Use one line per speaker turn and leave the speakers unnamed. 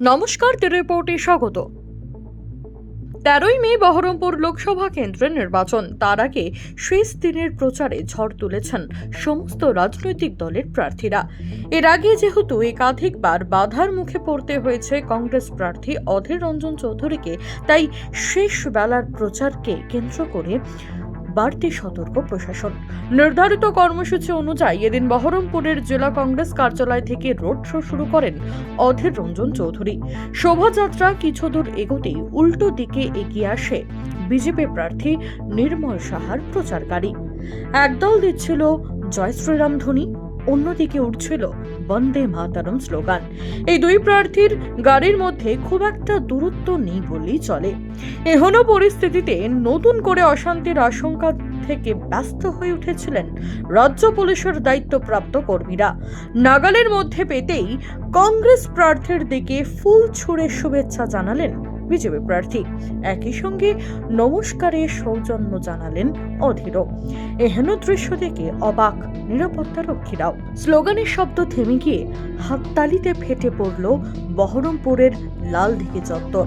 নমস্কার রিপোর্টে স্বাগত। তেরোই মে বহরমপুর লোকসভা কেন্দ্রের নির্বাচন। তার আগে শেষ দিনের প্রচারে ঝড় তুলেছেন সমস্ত রাজনৈতিক দলের প্রার্থীরা। এর আগে যেহেতু একাধিকবার বাধার মুখে পড়তে হয়েছে কংগ্রেস প্রার্থী অধীর রঞ্জন চৌধুরীকে, তাই শেষ বেলার প্রচারকে কেন্দ্র করে বাড়তি সতর্ক প্রশাসন। নির্ধারিত কর্মসূচি অনুযায়ী এদিন বহরমপুরের জেলা কংগ্রেস কার্যালয় থেকে রোড শো শুরু করেন অধীর রঞ্জন চৌধুরী। শোভাযাত্রা কিছু দূর এগোতেই উল্টো দিকে এগিয়ে আসে বিজেপি প্রার্থী নির্মল সাহার প্রচারকারী। একদল দিচ্ছিল জয় শ্রীরাম ধ্বনি অন্যদিকে উঠছিল বন্দে মাতারম স্লোগান। এই দুই প্রার্থীর গাড়ির মধ্যে খুব একটা দূরত্ব নেই বলেই চলে। এহন পরিস্থিতিতে নতুন করে অশান্তির আশঙ্কা থেকে ব্যস্ত হয়ে উঠেছিলেন রাজ্য পুলিশের দায়িত্বপ্রাপ্ত কর্মীরা। নাগালের মধ্যে পেতেই কংগ্রেস প্রার্থীর দিকে ফুল ছুঁড়ে শুভেচ্ছা জানালেন বিজেপি প্রার্থী। একই সঙ্গে নমস্কারে সৌজন্য জানালেন অধীর এহেন দৃশ্য দেখে অবাক নিরাপত্তা রক্ষীরাও স্লোগানের শব্দ থেমে গিয়ে হাততালিতে ফেটে পড়ল বহরমপুরের লালদিঘি চত্বর।